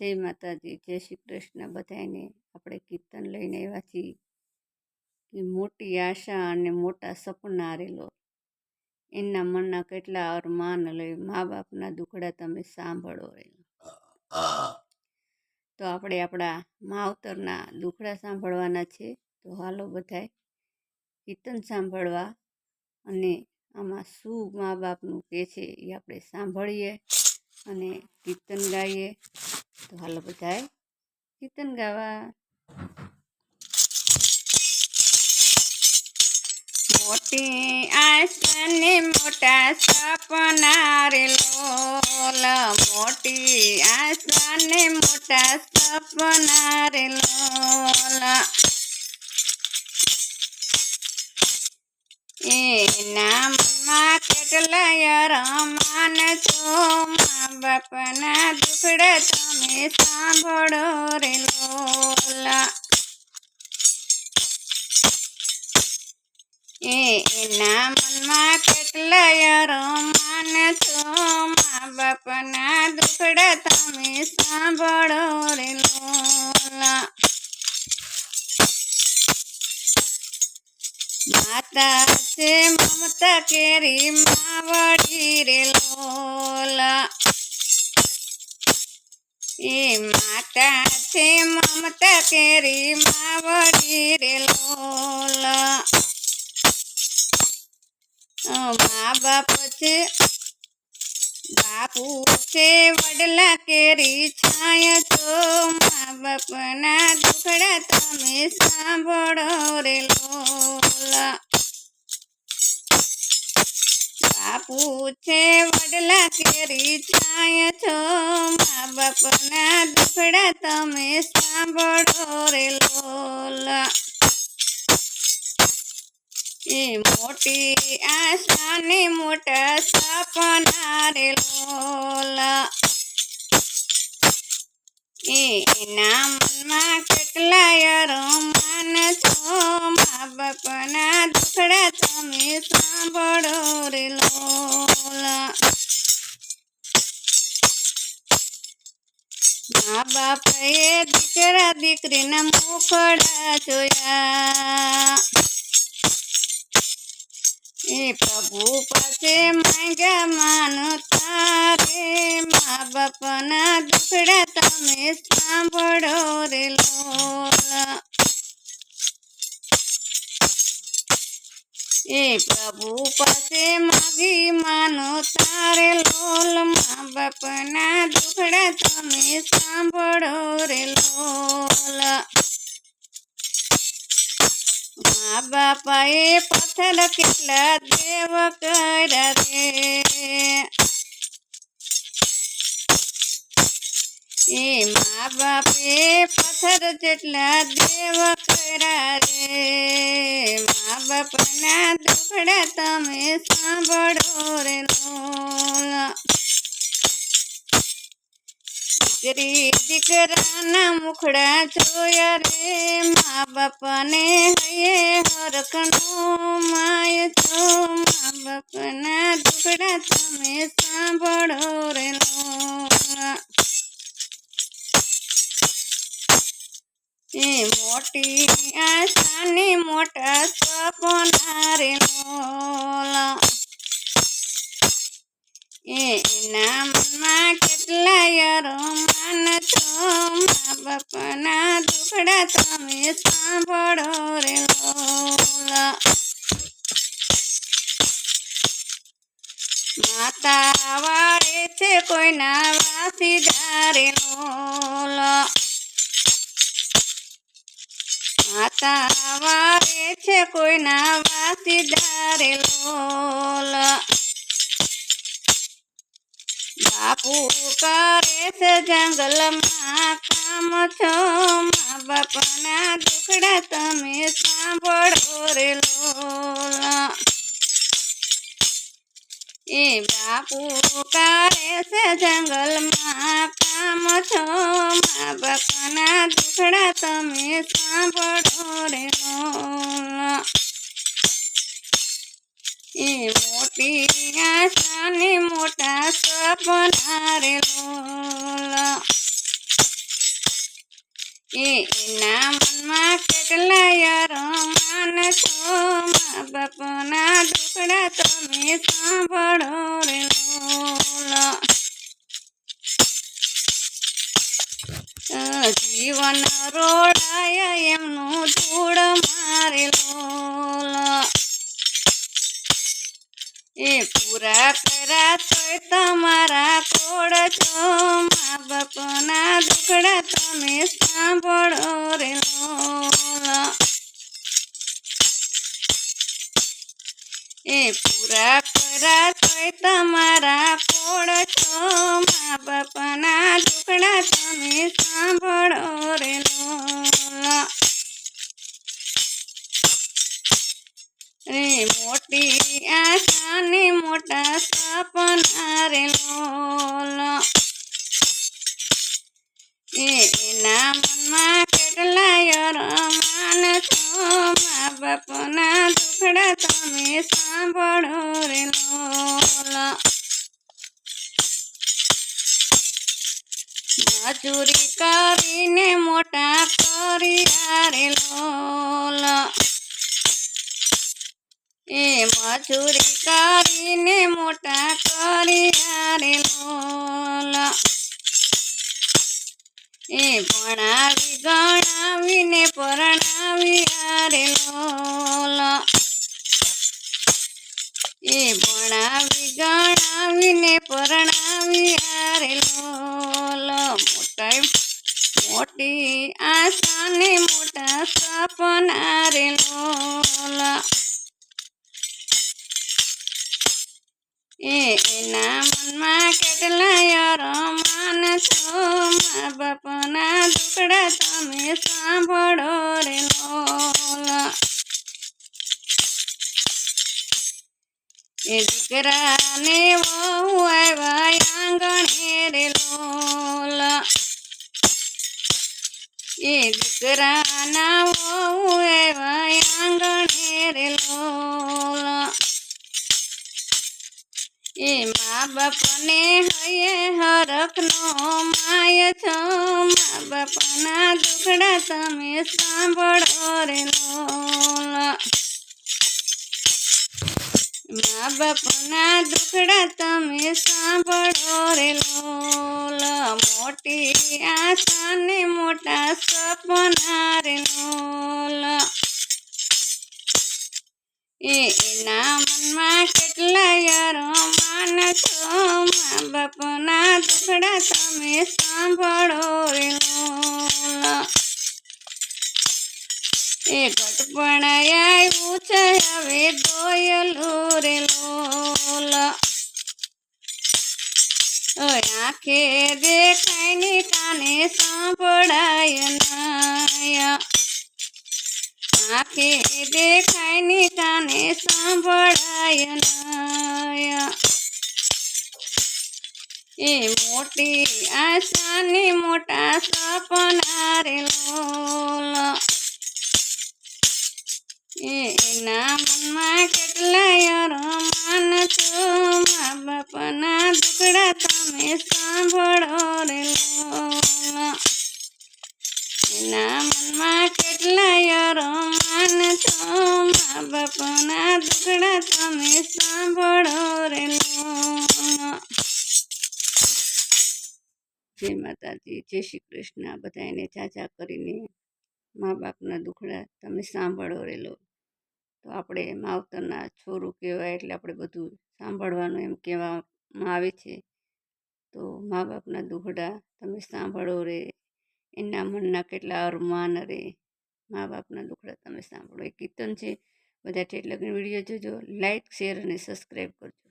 જય માતાજી, જય શ્રી કૃષ્ણ. બધાને આપણે કીર્તન લઈને આવ્યા છીએ કે મોટી આશા અને મોટા સપના રેલો એના મનના કેટલા અરમાન લઈ મા બાપના દુખડા તમે સાંભળો રે તો આપણે આપણા માવતરના દુખડા સાંભળવાના છે. તો હાલો બધાય કીર્તન સાંભળવા અને આમાં શું મા બાપનું કહે છે એ આપણે સાંભળીએ અને કીર્તન ગાઈએ. તો હાલો બધાય કીર્તન ગાવા મોટી આશાને મોટા સપના રે લોલ મોટી આશાને મોટા સપના રે લોલ એના મનમાં કેટલાય રમાન છો બાપના દુખડા તમે સાંભળો રે લોલા. એના મનમાં કેટલાય રોમાન છો? મા બાપના દુખડા તમે સાંભળો રે લોલા. માતા છે મમતા કેરી, માવડી રે લોલા એ માતા છે મમતા કેરી માવડી રે લોલ. મા બાપ છે, બાપુ છે, વડલા કેરી છાય છો. મા બાપના દુખડા તમે સાંભળો રે લોલા. બાપુ છે વડલા કેરી છાય છો? મા બાપના દુખડા તમે સાંભળો રે લોલા. એ મોટી આશાને મોટા સપના રે લોલા. એના મનમાં કેટલાય રમાન છો? મા બાપના દુખડા તમે સાંભળો રે લોલા. મા બાપે દીકરા દીકરીના મોકડા જોયા. એ પ્રભુ પાસે માંગ્યા માનો તારે મા બાપના દુખડા તમે સાંભળો રે લોલા. એ પ્રભુ પાસે માગી માનો તારે લોલ, મા બાપના દુખડા તમે સાંભળો રે લોલ. મા બાપાએ પથ્થર કેટલા દેવ કર્યા રે. એ મા બાપે પથ્થર જેટલા દેવ રે મા બાપના દુખડા તમે સાંભળો રે દીકરી દીકરાના મુખડા જોયા રે મા બાપને હૈયે હરખનો માય છો. મા બાપના દુખડા તમે મોટા સપનારે લોલા એના મનમાં કેટલાય રોમાન છો? મા બાપના દુખડા તમે સાંભળો રે લોલા માતા વાળે છે કોઈના વાસીદારે લોલા વાળે છે કોઈના વાસીદારે લોલ. બાપુ કરે છે જંગલમાં કામ છો, મા બાપના દુખડા તમે સાંભળો રે લોલ. એ બાપુ કરે છે જંગલમાં કામ છો મા બાપાના દુખડા તમે સાંભળો રે એ મોટી આશાને મોટા સપના રે એના મનમાં કેટલાય રમાન છો મા બાપના દુખડા તમે સાંભળો રે લોલ જીવન રોડાય એમનું ધૂળ મારે એ પૂરા કર્યા તોય તમારા કોડ છો મા બાપના દુખડા તમે સાંભળો રે લોલ. એ પૂરા કર્યા તોય તમારા કોડ છો મા બાપના દુખડા તમે સાંભળો રે મોટી આશા મજૂરી કરીને મોટા કરી રે લોલ. એ મજૂરી કરીને મોટા કરી રે લોલ. એ ભણાવી ગણાવીને પરણાવી રે લોલ. એ ભણાવી ગણાવીને પરણાવી રે લોલ. મોટા મોટી આશા ને મોટા સપના રે લોલ એના મનમાં કેટલાય રમાન છો? મા બાપના દુકડા તમે સાંભળો રે એ દીકરાને વહુ આવ્યા એ દીકરાના આંગણે રે એ મા બાપને હૈયે હરખનો માય છો. મા બાપના દુખડા તમે સાંભળો રે લોલ મા બાપના દુખડા તમે સાંભળો રે લોલ. મોટી આશા ને મોટા સપના રે લોલ. એના મનમાં કેટલાય રમાન છો. મા બાપના દુખડા તમે સાંભળો રે લોલ. એ ઘટપણ આવ્યું છે, હવે દોયલું રે લોલ. આંખે દેખાય ને કાને સાંભળાય નાય આંખે દેખાય ને કાને સાંભળાય નાય એ મોટી આશાની મોટા સપના રે લોલ. એ એના મનમાં કેટલાય રમાન છો? મા બાપના દુખડા તમે સાંભળો રે એના મનમાં કેટલાય રમાન છો? મા બાપના દુખડા તમે સાંભળો રે જય માતાજી, જય શ્રી કૃષ્ણ. બધાને ચાચા કરીને મા બાપના દુખડા તમે સાંભળો રેલો તો આપણે માવતરના છોરું કહેવાય એટલે આપણે બધું સાંભળવાનું એમ કહેવામાં આવે છે. તો મા બાપના દુખડા તમે સાંભળો રે, એના મનના કેટલા અરમાન રે. મા બાપના દુખડા તમે સાંભળો. એ કીર્તન છે. બધા ઠેઠ લગ્ન વીડિયો જોજો લાઇક શેર અને સબસ્ક્રાઈબ કરજો.